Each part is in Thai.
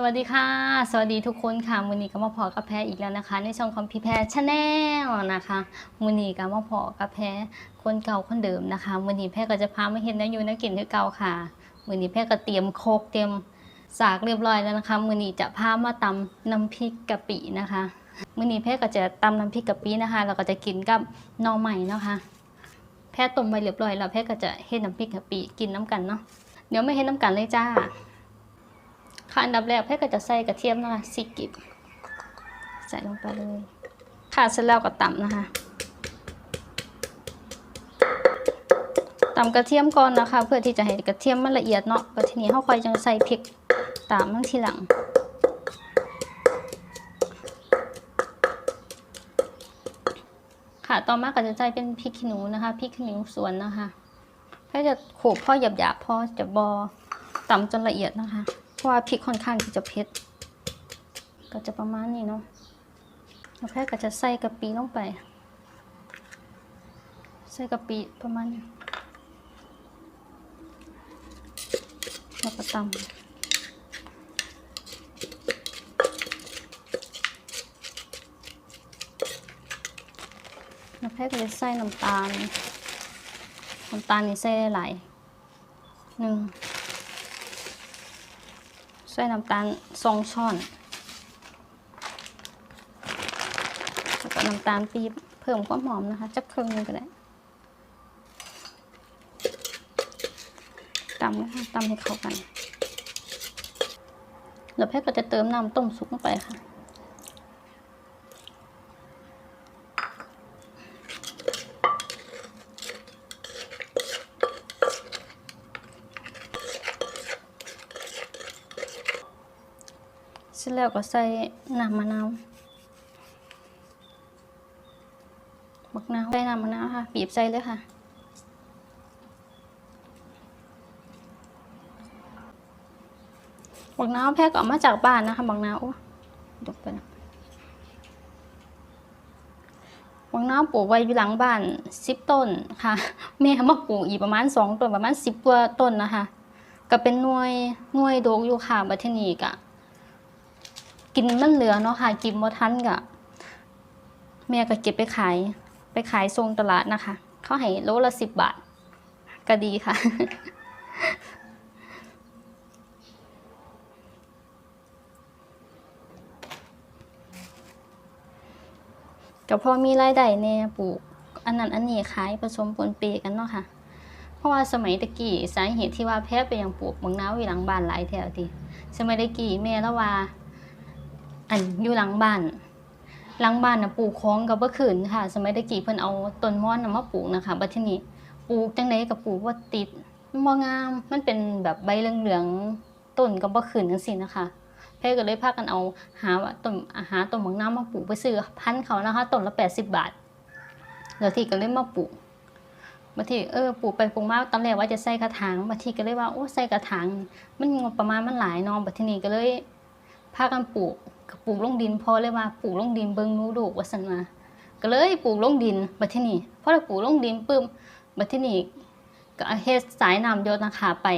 สวัสดีค่ะ สวัสดีทุกคนค่ะมูนีก็มาพอกับแพรอีกแล้วนะคะ ในช่องของพี่แพรชาแนลนะคะมูนีก็มาพอกับแพรคนเก่าคนเดิมนะคะมูนีแพรก็จะพามาเห็นนะอยู่นักกินคือเก่าค่ะมูนีแพรก็เตรียมโคกเตรียมสากเรียบร้อยแล้วนะคะมูนีจะพามาตำน้ำพริกกะปินะคะมูนีแพรก็จะตำน้ำพริกกะปินะคะแล้วก็จะกินกับน่อใหม่นะคะแพรต้มไวเรียบร้อยแล้วแพรก็จะเฮ็ดน้ำพริกกะปิกินน้ำกันเนาะเดี๋ยวไม่เฮ็ดน้ำกันเลยจ้า ค่ะอันดับแรกแพ่ก็จะใส่กระเทียมนะคะสิกิบใส่ลงไปเลยค่ะเสร็จแล้วก็ตำนะคะตำกระเทียมก่อนนะคะ เพื่อที่จะให้กระเทียมมันละเอียดเนาะแล้วทีนี้เขาค่อยจังใส่พริกตามมันทีหลัง ค่ะต่อมาก็จะใส่เป็นพริกขี้หนูนะคะพริกขี้หนูสวนนะคะแพ่จะโขลกพ่อหยาบๆพ่อจะบอตำจนละเอียดนะคะ เพราะว่าพริกค่อนข้างที่จะเผ็ด ก็จะประมาณนี้เนาะแล้วแพ่ก็จะใส่กะปิลงไป ใส่กะปิประมาณนี้แล้วก็ตำแล้วแพ่ก็จะใส่น้ำตาล น้ำตาลนี่ใส่หลายหนึ่ง ส่น้ำตาลสองช้อนแล้วก็น้ำตาลปี๊บเพิ่มความหอมนะคะจักครึ่งนึงก็ได้ตำนะคะตำให้เข้ากันแล้วแพทย์ก็จะเติมน้ำต้มสุกลงไปค่ะ ร็จแล้วก็ใส่น้ำมะนาวบักนาวใส่น้ำมะนาวค่ะ บีบใส่เลยค่ะ บักนาวแพกออกมาจากบ้านนะคะ บักนาวดกไปนะบักนาวปลูกไว้อยู่หลังบ้านสิบต้นค่ะ แม่มาปลูกอีกประมาณสองต้นประมาณสิบกว่าต้นนะคะ ก็เป็นหน่วยหน่วยโดกอยู่ค่ะบัดเทนีกะ กินมันเหลือเนาะค่ะกินบ่ทันกะแม่ก็เก็บไปขาย ไปขายทรงตลาดนะคะ เขาให้โลละสิบบาท ก็ดีค่ะก็พอมีรายได้แน่ปลูก อันนั้นอันนี้ขายผสมปนเปกันเนาะค่ะ เพราะว่าสมัยตะกี้สาเหตุที่ว่าแพ้ไปยังปลูกบางน้าวอยู่หลังบ้านหลายแถวทีสมัยตะกี้แม่แล้วว่า อันอยู่หลังบ้านหลังบ้านนะปลูกของกับบ่ขืนค่ะ สมัยตะกี้เพิ่นเอาต้นม่อนมาปลูกนะคะบัดทีนี้ปลูกจังไดก็ปลูกบ่าติดมันบ่งามมันเป็นแบบใบเหลืองๆต้นก็บ่ขืนจังซี่นะคะเพ่ก็เลยพากันเอาหาต้นหาต้นบางน้ามาปลูกไปซื้อพันเขานะคะต้นละ80บาทแล้วที่ก็เลยมาปลูกบางทีเออปลูกไปปลูกมาตอนแรกว่าจะใส่กระถางบางทีก็เลยว่าโอ้ใส่กระถางมันงบประมาณมันหลายเนาะบัดทีนี้ก็เลย พากันปลูกปลูกลงดินพอเลยว่าปลูกลงดินเบิ่งนูดูว่าซั่นมาก็เลยปลูกลงดินบัทีนี้พอได้ปลูกลงดินปึ้มบัทีนี้ก็เฮ็ดสายน้ำหยศนะคะไป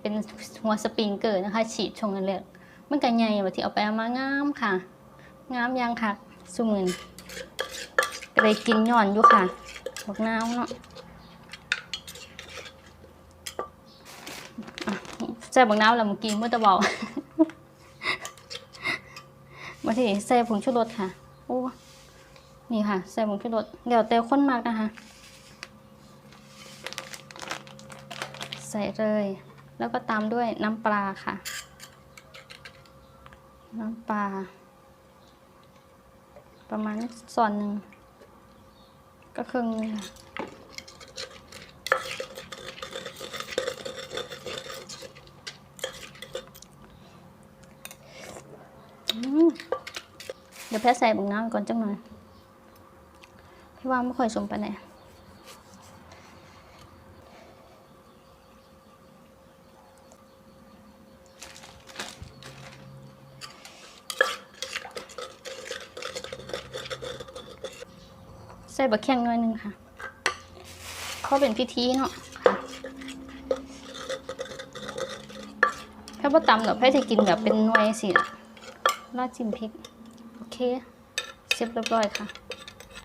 เป็นหัวสปริงเกอร์นะคะ ฉีดชงนั่นแหละมันก็ใหญ่บัดทีเอาไปเอามางามค่ะงามยังค่ะซุมื้อนก็ได้กินย้อนอยู่ค่ะบักนาวเนาะใส่บักนาวแล้วเมื่อกี้มื้อตะเบา มาที่ใส่ผงชูรสค่ะโอ้นี่ค่ะ ใส่ผงชูรสเดี๋ยวแต่ข้นมากนะคะ ใส่เลย แล้วก็ตามด้วยน้ำปลาค่ะ น้ำปลา ประมาณส่วนหนึ่งก็ครึ่งนึงค่ะอืม เดี๋ยวแพทใส่บุงน้ำก่อนจังหน่อย พี่ว่าไม่ค่อยสมไปไหนใดใส่บะแข้งหน่อยหนึงค่ะ เขาเป็นพิธีเนาะค่ะแพ้บ่ตำหรอกแพ้จะกินแบบเป็นหน่วยสิราดจิ้มพริก เคเสร็จเรียบร้อยค่ะ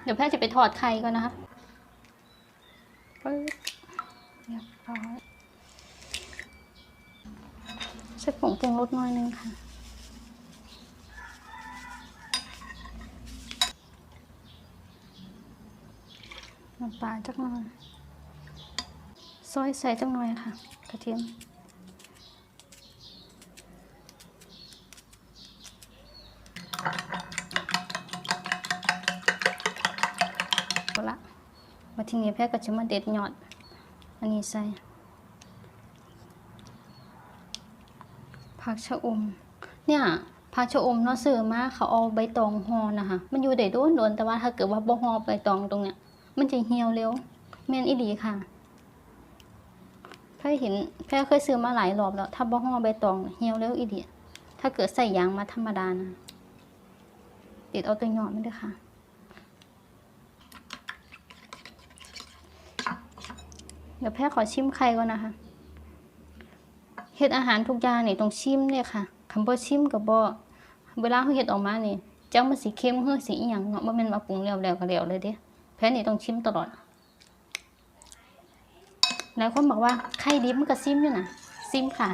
เดี๋ยวแพ้จะไปทอดไข่ก่อนนะคะปึ๊บเรียบร้อยใส่ผงปรุงรสน่อยนึงค่ะน้ำปลาจักหน่อย ซอยใส่จักหน่อยค่ะ กระเทียม เอาละมา ทีนี้แพทย์ก็จะมาเด็ดยอด อันนี้ใส่ผักชะอม เนี่ยผักชะอมเนาะซื้อมาเขาเอาใบตองห่อนะคะ มันอยู่ได้โดนโดนแต่ว่าถ้าเกิดว่าบ่ห่อใบตองตรงเนี้ย มันจะเหี่ยวเร็วแม่นอีดีค่ะแพทย์เห็นแพทย์เคยซื้อมาหลายรอบแล้ว ถ้าบ่ห่อใบตองเหี่ยวเร็วอีดีถ้าเกิดใส่ยางมาธรรมดานะติดเอาตัวยอดมันด้วยค่ะ เดี๋ยวแพทย์ขอชิมไข่ก่อนนะคะเฮ็ดอาหารทุกอย่างนี่ต้องชิมเนี่ยค่ะคำบ่ชิมกับบ่เวลาเขาเฮ็ดออกมานี่เจ้ามันสิเค็มเฮือสิอีหยังเนาะบ่แม่นมาปรุงแล้วแล้วก็แล้วเลยเด้แพทย์นี่ต้องชิมตลอดหลายคนบอกว่าไข่ดิบมันก็ซิมอยู่นะซิมค่ะ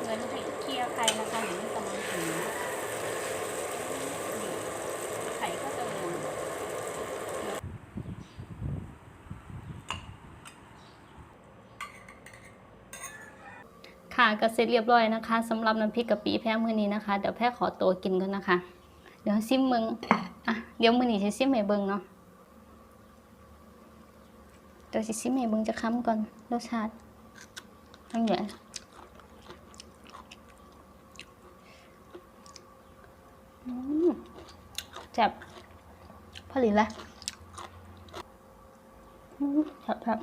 เหมือนให้เคลี ยไข่นะคะเห็นมันกำลังถึงนี่ไข่ก็จะวนค่ะก็เสร็จเรียบร้อยนะคะสำหรับน้ำพริกกะปิแพ้มือนี้นะคะ เดี๋ยวแพ้ขอตัวกินกันนะคะ เดี๋ยวซิมมึงอะเดี๋ยวมือนี้จะซิมให้เบิ่งเนาะเดี๋ยวสิซิมให้เบิ่งจะค้ำก่อนรสชาติทั้งใหญ่ อืม แจับผลิตละจับครับ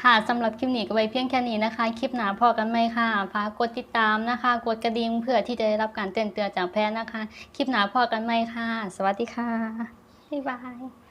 ค่ะสำหรับคลิปนี้ก็ไว้เพียงแค่นี้นะคะ คลิปหนาพอกันไหมค่ะฝากกดติดตามนะคะ กดกระดิ่งเพื่อที่จะได้รับการแจ้งเตือนจากแพทย์นะคะ คลิปหนาพอกันไหมค่ะ สวัสดีค่ะ บ๊ายบาย